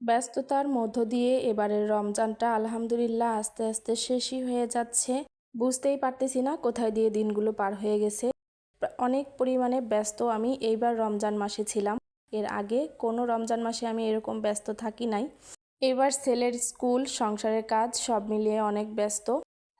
ব্যস্ততার মধ্য দিয়ে এবারের রমজানটা আলহামদুলিল্লাহ আস্তে আস্তে শেষই হয়ে যাচ্ছে। বুঝতেই পারতেছি না কোথায় দিয়ে দিনগুলো পার হয়ে গেছে। অনেক পরিমাণে ব্যস্ত আমি এইবার রমজান মাসে ছিলাম। এর আগে কোনো রমজান মাসে আমি এরকম ব্যস্ত থাকি নাই। এবার ছেলের স্কুল, সংসারের কাজ সব মিলিয়ে অনেক ব্যস্ত।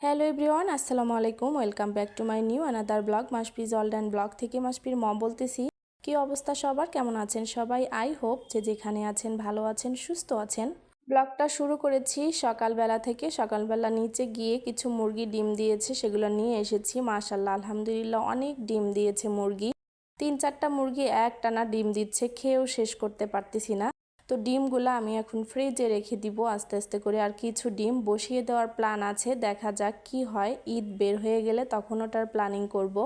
হ্যালো এভরিওয়ান, আসসালামু আলাইকুম। Welcome back to my new another blog, মাসপিজ all and blog থেকে মাসপির মম বলতেছি। কি অবস্থা সবার? কেমন আছেন সবাই? আই হোপ যে যেখানে আছেন, ভালো আছেন, সুস্থ আছেন। ব্লগটা শুরু করেছি সকালবেলা থেকে। সকালবেলা নিচে গিয়ে কিছু মুরগি ডিম দিয়েছে, সেগুলো নিয়ে এসেছি। মাশাল্লাহ আলহামদুলিল্লাহ অনেক ডিম দিয়েছে মুরগি। তিন চারটা মুরগি এক টানা ডিম দিচ্ছে, খেয়েও শেষ করতে পারতেছি না। তো ডিমগুলো আমি এখন ফ্রিজে রেখে দিব, আস্তে আস্তে করে। আর কিছু ডিম বসিয়ে দেওয়ার প্ল্যান আছে, দেখা যাক কি হয়। ঈদ বের হয়ে গেলে তখন ওটার প্ল্যানিং করব।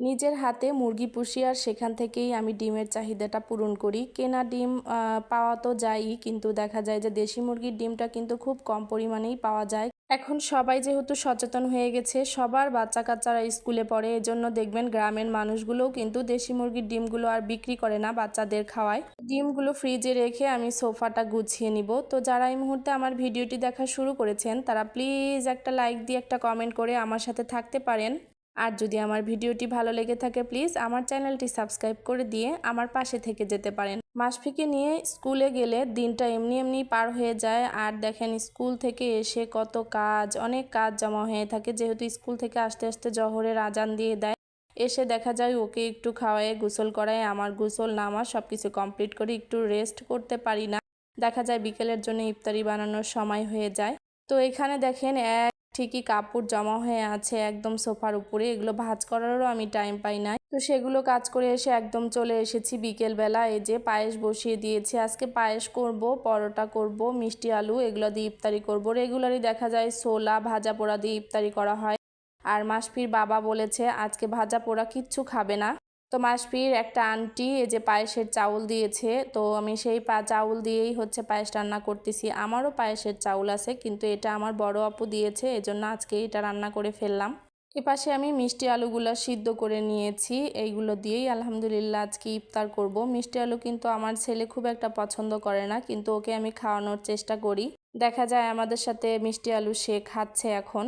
নিজের হাতে মুরগি পুষি আর সেখান থেকেই আমি ডিমের চাহিদাটা পূরণ করি। কেনা ডিম পাওয়া তো যায়ই, কিন্তু দেখা যায় যে দেশি মুরগির ডিমটা কিন্তু খুব কম পরিমাণেই পাওয়া যায়। এখন সবাই যেহেতু সচেতন হয়ে গেছে, সবার বাচ্চা কাচ্চারা স্কুলে পড়ে, এজন্য দেখবেন গ্রামের মানুষগুলোও কিন্তু দেশি মুরগির ডিমগুলো আর বিক্রি করে না বাচ্চাদের খাওয়ায়। ডিমগুলো ফ্রিজে রেখে আমি সোফাটা গুছিয়ে নিব। তো যারা এই মুহূর্তে আমার ভিডিওটি দেখা শুরু করেছেন, তারা প্লিজ একটা লাইক দিয়ে, একটা কমেন্ট করে আমার সাথে থাকতে পারেন। আর যদি আমার ভিডিওটি ভালো লেগে থাকে প্লিজ আমার চ্যানেলটি সাবস্ক্রাইব করে দিয়ে আমার পাশে থেকে যেতে পারেন। মাসফিকে নিয়ে স্কুলে গেলে দিনটা এমনি এমনি পার হয়ে যায়। আর দেখেন, স্কুল থেকে এসে কত কাজ, অনেক কাজ জমা হয়ে থাকে। যেহেতু স্কুল থেকে আসতে আসতে জহরের আজান দিয়ে দেয়, এসে দেখা যায় ওকে একটু খাওয়ায়, গোসল করায়, আমার গোসল নামা সব কিছু কমপ্লিট করে একটু রেস্ট করতে পারি না। দেখা যায় বিকেলের জন্য ইফতারি বানানোর সময় হয়ে যায়। তো এখানে দেখেন, এক ঠিকই কাপড় জমা হয়ে আছে একদম সোফার উপরে। এগুলো ভাজ করারও আমি টাইম পাই নাই। তো সেগুলো কাজ করে এসে একদম চলে এসেছি বিকেলবেলা। এই যে পায়েস বসিয়ে দিয়েছি। আজকে পায়েস করব, পরোটা করব, মিষ্টি আলু, এগুলো দিয়ে ইফতারি করব। রেগুলারই দেখা যায় সোলা ভাজা পোড়া দিয়ে ইফতারি করা হয়। আর মাসফির বাবা বলেছে, আজকে ভাজা পোড়া কিচ্ছু খাবে না। তো মাসফির একটা আন্টি, এই যে পায়েসের চাউল দিয়েছে, তো আমি সেই পা, চাউল দিয়েই হচ্ছে পায়েস রান্না করতেছি। আমারও পায়েসের চাউল আছে, কিন্তু এটা আমার বড় আপু দিয়েছে, এজন্য আজকে এটা রান্না করে ফেললাম। এপাশে আমি মিষ্টি আলুগুলো সিদ্ধ করে নিয়েছি, এইগুলো দিয়েই আলহামদুলিল্লাহ আজকে ইফতার করব। মিষ্টি আলু কিন্তু আমার ছেলে খুব একটা পছন্দ করে না, কিন্তু ওকে আমি খাওয়ানোর চেষ্টা করি। দেখা যায় আমাদের সাথে মিষ্টি আলু সে খাচ্ছে এখন।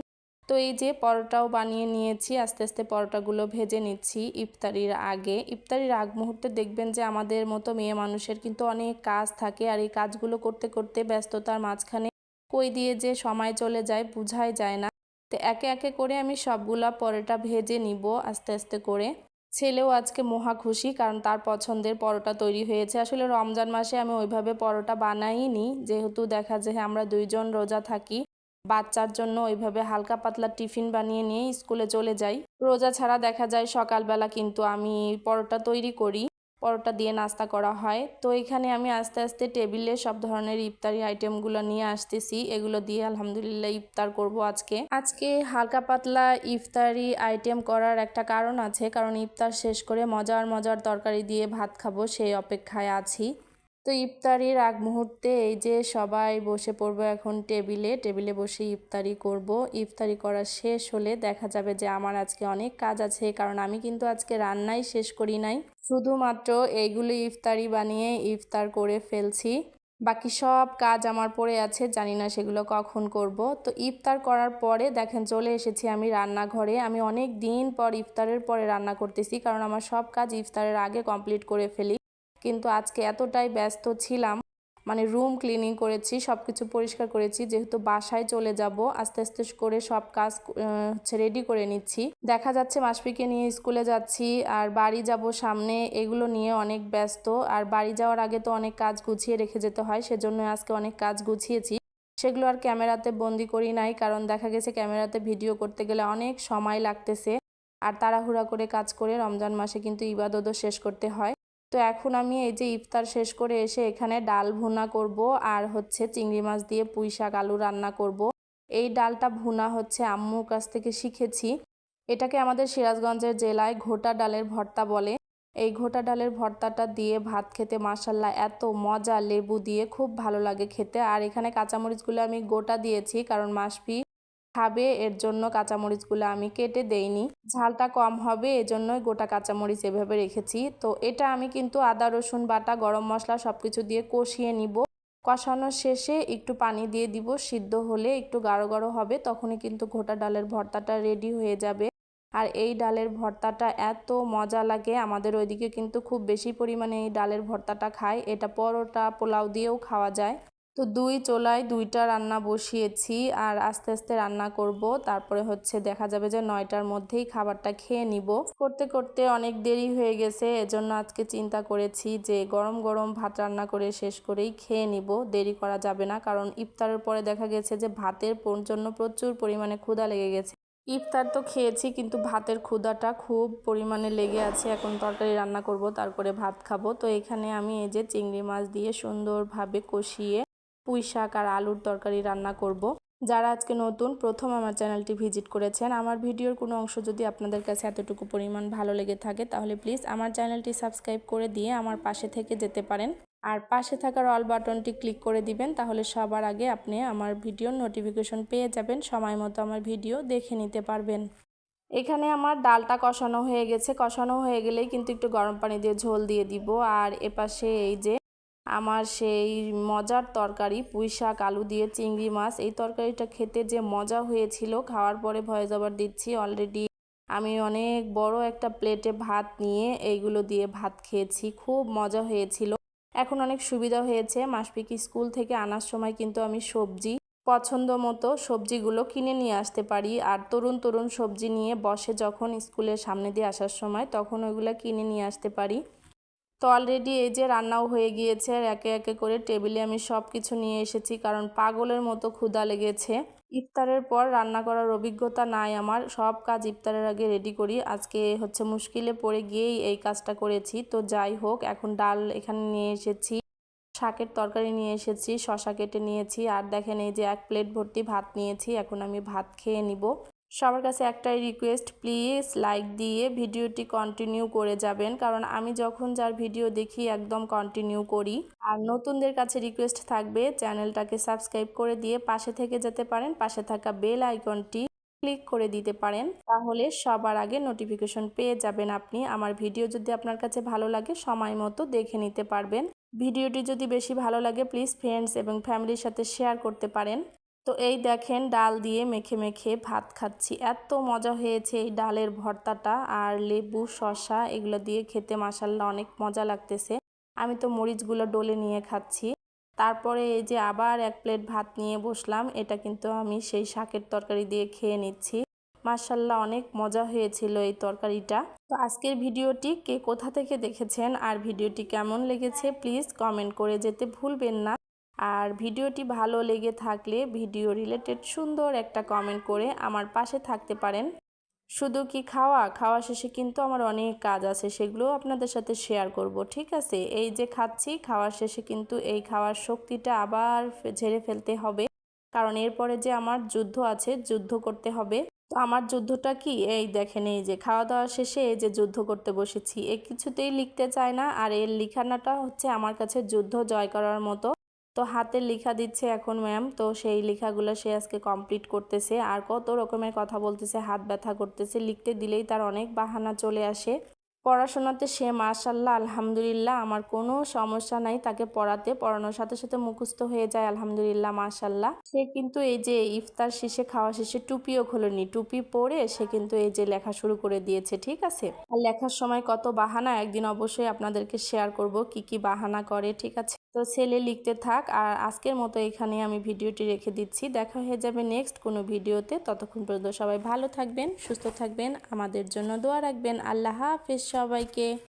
তো এই যে পরোটাও বানিয়ে নিয়েছি, আস্তে আস্তে পরোটাগুলো ভেজে নিচ্ছি ইফতারির আগে। ইফতারির আগ মুহূর্তে দেখবেন যে আমাদের মতো মেয়ে মানুষের কিন্তু অনেক কাজ থাকে আর এই কাজগুলো করতে করতে ব্যস্ততার মাঝখানে কই দিয়ে যে সময় চলে যায় বুঝাই যায় না। তো একে একে করে আমি সবগুলা পরোটা ভেজে নিব আস্তে আস্তে করে। ছেলেও আজকে মহা খুশি কারণ তার পছন্দের পরোটা তৈরি হয়েছে। আসলে রমজান মাসে আমি ওইভাবে পরোটা বানাইনি, যেহেতু দেখা যায় আমরা দুইজন রোজা থাকি। বাচ্চার জন্য ওইভাবে হালকা পাতলা টিফিন বানিয়ে নিয়ে স্কুলে চলে যাই। রোজা ছাড়া দেখা যায় সকালবেলা কিন্তু আমি পরোটা তৈরি করি, পরোটা দিয়ে নাস্তা করা হয়। তো এখানে আমি আস্তে আস্তে টেবিলে সব ধরনের ইফতারি আইটেমগুলো নিয়ে আসতেছি, এগুলো দিয়ে আলহামদুলিল্লাহ ইফতার করব আজকে। আজকে হালকা পাতলা ইফতারি আইটেম করার একটা কারণ আছে, কারণ ইফতার শেষ করে মজার মজার তরকারি দিয়ে ভাত খাব, সেই অপেক্ষায় আছি। তো ইফতারির আগ মুহূর্তে এই যে সবাই বসে পড়ব এখন টেবিলে টেবিলে বসে ইফতারি করব। ইফতারি করা শেষ হলে দেখা যাবে যে আমার আজকে অনেক কাজ আছে, কারণ আমি কিন্তু আজকে রান্নাই শেষ করি নাই। শুধুমাত্র এইগুলো ইফতারি বানিয়ে ইফতার করে ফেলছি। বাকি সব কাজ আমার পড়ে আছে, জানি না সেগুলো কখন করব। তো ইফতার করার পরে দেখেন চলে এসেছি আমি রান্নাঘরে। আমি অনেক দিন পর ইফতারের পরে রান্না করতেছি, কারণ আমার সব কাজ ইফতারের আগে কমপ্লিট করে ফেলি। কিন্তু আজকে এতটাই ব্যস্ত ছিলাম মানে রুম ক্লিনিং করেছি সব কিছু পরিষ্কার করেছি, যেহেতু বাসায় চলে যাব, আস্তে আস্তে করে সব কাজ হচ্ছে রেডি করে নিচ্ছি। দেখা যাচ্ছে মাসপিকে নিয়ে স্কুলে যাচ্ছি, আর বাড়ি যাব সামনে, এগুলো নিয়ে অনেক ব্যস্ত, আর বাড়ি যাওয়ার আগে তো অনেক কাজ গুছিয়ে রেখে যেতে হয়, সেজন্য আজকে অনেক কাজ গুছিয়েছি। সেগুলো আর ক্যামেরাতে বন্দি করি নাই, কারণ দেখা গেছে ক্যামেরাতে ভিডিও করতে গেলে অনেক সময় লাগতেছে, আর তাড়াহুড়া করে কাজ করে রমজান মাসে কিন্তু ইবাদতও শেষ করতে হয়। তো এখন আমি এই যে ইফতার শেষ করে এসে এখানে ডাল ভুনা করব আর হচ্ছে চিংড়ি মাছ দিয়ে পুঁই শাক আলু রান্না করব। এই ডালটা ভুনা হচ্ছে আম্মুর কাছ থেকে শিখেছি। এটাকে আমাদের সিরাজগঞ্জের জেলায় ঘোটা ডালের ভর্তা বলে। এই ঘোটা ডালের ভর্তাটা দিয়ে ভাত খেতে মাসাল্লাহ এত মজা, লেবু দিয়ে খুব ভালো লাগে খেতে। আর এখানে কাঁচামরিচগুলো আমি গোটা দিয়েছি কারণ মাসফি খাবে, এর জন্য কাঁচামরিচগুলো আমি কেটে দেইনি। ঝালটা কম হবে, এজন্যই গোটা কাঁচামরিচ এভাবে রেখেছি। তো এটা আমি কিন্তু আদা, রসুন, বাটা, গরম মশলা সব কিছু দিয়ে কষিয়ে নিব। কষানো শেষে একটু পানি দিয়ে দিব। সিদ্ধ হলে একটু গাঢ় গাঢ় হবে, তখনই কিন্তু ঘোটা ডালের ভর্তাটা রেডি হয়ে যাবে। আর এই ডালের ভর্তাটা এত মজা লাগে, আমাদের ওইদিকে কিন্তু খুব বেশি পরিমাণে এই ডালের ভর্তাটা খায়। এটা পরোটা, পোলাও দিয়েও খাওয়া যায়। তো দুই চোলায় দুইটা রান্না বসিয়েছি আর আস্তে আস্তে রান্না করব। তারপরে হচ্ছে দেখা যাবে যে নয়টার মধ্যেই খাবারটা খেয়ে নিব। করতে করতে অনেক দেরি হয়ে গেছে, এজন্য আজকে চিন্তা করেছি যে গরম গরম ভাত রান্না করে শেষ করেই খেয়ে নিব। দেরি করা যাবে না, কারণ ইফতারের পরে দেখা গেছে যে ভাতের জন্য প্রচুর পরিমাণে ক্ষুধা লেগে গেছে। ইফতার তো খেয়েছি, কিন্তু ভাতের ক্ষুদাটা খুব পরিমাণে লেগে আছে। এখন তরকারি রান্না করব, তারপরে ভাত খাব। তো এখানে আমি এই যে চিংড়ি মাছ দিয়ে সুন্দরভাবে কষিয়ে পুঁই শাক আর আলুর তরকারি রান্না করব। যারা আজকে নতুন, প্রথম আমার চ্যানেলটি ভিজিট করেছেন, আমার ভিডিওর কোনো অংশ যদি আপনাদের কাছে এতটুকু পরিমাণ ভালো লেগে থাকে, তাহলে প্লিজ আমার চ্যানেলটি সাবস্ক্রাইব করে দিয়ে আমার পাশে থেকে যেতে পারেন। আর পাশে থাকার অল বাটনটি ক্লিক করে দিবেন, তাহলে সবার আগে আপনি আমার ভিডিওর নোটিফিকেশন পেয়ে যাবেন, সময় মতো আমার ভিডিও দেখে নিতে পারবেন। এখানে আমার ডালটা কষানো হয়ে গেছে। কষানো হয়ে গেলেই কিন্তু একটু গরম পানি দিয়ে ঝোল দিয়ে দিব। আর এপাশে এই যে আমার সেই মজার তরকারি পুঁই শাক আলু দিয়ে চিংড়ি মাছ, এই তরকারিটা খেতে যে মজা হয়েছিল, খাওয়ার পরে ভয়ে জবার দিচ্ছি অলরেডি আমি অনেক বড় একটা প্লেটে ভাত নিয়ে এইগুলো দিয়ে ভাত খেয়েছি, খুব মজা হয়েছিল। এখন অনেক সুবিধা হয়েছে, মাসপিকি স্কুল থেকে আনার সময় কিন্তু আমি সবজি পছন্দ মতো সবজিগুলো কিনে নিয়ে আসতে পারি, আর তরুণ তরুণ সবজি নিয়ে বসে যখন স্কুলের সামনে দিয়ে আসার সময়, তখন ওইগুলো কিনে নিয়ে আসতে পারি। তো অলরেডি এই যে রান্নাও হয়ে গিয়েছে আর একে একে করে টেবিলে আমি সব কিছু নিয়ে এসেছি, কারণ পাগলের মতো ক্ষুদা লেগেছে। ইফতারের পর রান্না করার অভিজ্ঞতা নাই আমার, সব কাজ ইফতারের আগে রেডি করি। আজকে হচ্ছে মুশকিলে পড়ে গিয়েই এই কাজটা করেছি। তো যাই হোক, এখন ডাল এখানে নিয়ে এসেছি, শাকের তরকারি নিয়ে এসেছি, শশা কেটে নিয়েছি, আর দেখেন এই যে এক প্লেট ভর্তি ভাত নিয়েছি, এখন আমি ভাত খেয়ে নিব। সবার কাছে একটাই রিকোয়েস্ট প্লিজ লাইক দিয়ে ভিডিওটি কন্টিনিউ করে যাবেন। কারণ আমি যখন যার ভিডিও দেখি একদম কন্টিনিউ করি। আর নতুনদের কাছে রিকোয়েস্ট থাকবে, চ্যানেলটাকে সাবস্ক্রাইব করে দিয়ে পাশে থেকে যেতে পারেন। পাশে থাকা বেল আইকনটি ক্লিক করে দিতে পারেন। তাহলে সবার আগে নোটিফিকেশন পেয়ে যাবেন আপনি। আমার ভিডিও যদি আপনার কাছে ভালো লাগে, সময় মতো দেখে নিতে পারবেন। ভিডিওটি যদি বেশি ভালো লাগে প্লিজ ফ্রেন্ডস এবং ফ্যামিলির সাথে শেয়ার করতে পারেন। তো এই দেখেন ডাল দিয়ে মেখে মেখে ভাত খাচ্ছি। এত মজা হয়েছে এই ডালের ভর্তাটা আর লেবু শশা এগুলো দিয়ে খেতে মাসাল্লা অনেক মজা লাগতেছে। আমি তো মরিচগুলো ডলে নিয়ে খাচ্ছি। তারপরে এই যে আবার এক প্লেট ভাত নিয়ে বসলাম, এটা কিন্তু আমি সেই শাকের তরকারি দিয়ে খেয়ে নিচ্ছি। মার্শাল্লাহ অনেক মজা হয়েছিল এই তরকারিটা। তো আজকের ভিডিওটি কে কোথা থেকে দেখেছেন আর ভিডিওটি কেমন লেগেছে, প্লিজ কমেন্ট করে যেতে ভুলবেন না। আর ভিডিওটি ভালো লেগে থাকলে ভিডিও রিলেটেড সুন্দর একটা কমেন্ট করে আমার পাশে থাকতে পারেন। শুধু কি খাওয়া? খাওয়া শেষে কিন্তু আমার অনেক কাজ আছে, সেগুলোও আপনাদের সাথে শেয়ার করব, ঠিক আছে? এই যে খাচ্ছি খাওয়ার শেষে কিন্তু এই খাওয়ার শক্তিটা আবার ঝেড়ে ফেলতে হবে। কারণ এরপরে যে আমার যুদ্ধ আছে, যুদ্ধ করতে হবে। তো আমার যুদ্ধটা কি? এই দেখেন, এই যে খাওয়া দাওয়া শেষে এই যে যুদ্ধ করতে বসেছি। এ কিছুতেই লিখতে চায় না, আর এর লিখানাটা হচ্ছে আমার কাছে যুদ্ধ জয় করার মতো। তো হাতের লেখা দিচ্ছে এখন ম্যাম তো সেই লেখাগুলো সে আজকে কমপ্লিট করতেছে। আর কত রকমের কথা বলতেছে, হাত ব্যথা করতেছে, লিখতে দিলেই তার অনেক বাহানা চলে আসে। পড়াশোনাতে সে মাশাল্লাহ আলহামদুলিল্লাহ, আমার কোনো সমস্যা নাই। তাকে পড়াতে, পড়ানোর সাথে সাথে মুখস্থ হয়ে যায়, আলহামদুলিল্লাহ মাশাল্লাহ সে কিন্তু এই যে ইফতার শেষে, খাওয়া শেষে টুপিও খোলেনি। টুপি পরে সে কিন্তু এই যে লেখা শুরু করে দিয়েছে, ঠিক আছে? আর লেখার সময় কত বাহানা, একদিন অবশ্যই আপনাদেরকে শেয়ার করব, কি কি বাহানা করে, ঠিক আছে? তো ছেলে লিখতে থাক, আর আজকের মতো এখানে আমি ভিডিওটি রেখে দিচ্ছি। দেখা হয়ে যাবে নেক্সট কোনো ভিডিওতে। ততক্ষণ পর্যন্ত সবাই ভালো থাকবেন, সুস্থ থাকবেন। আমাদের জন্য দোয়া রাখবেন। আল্লাহ হাফেজ সবাইকে।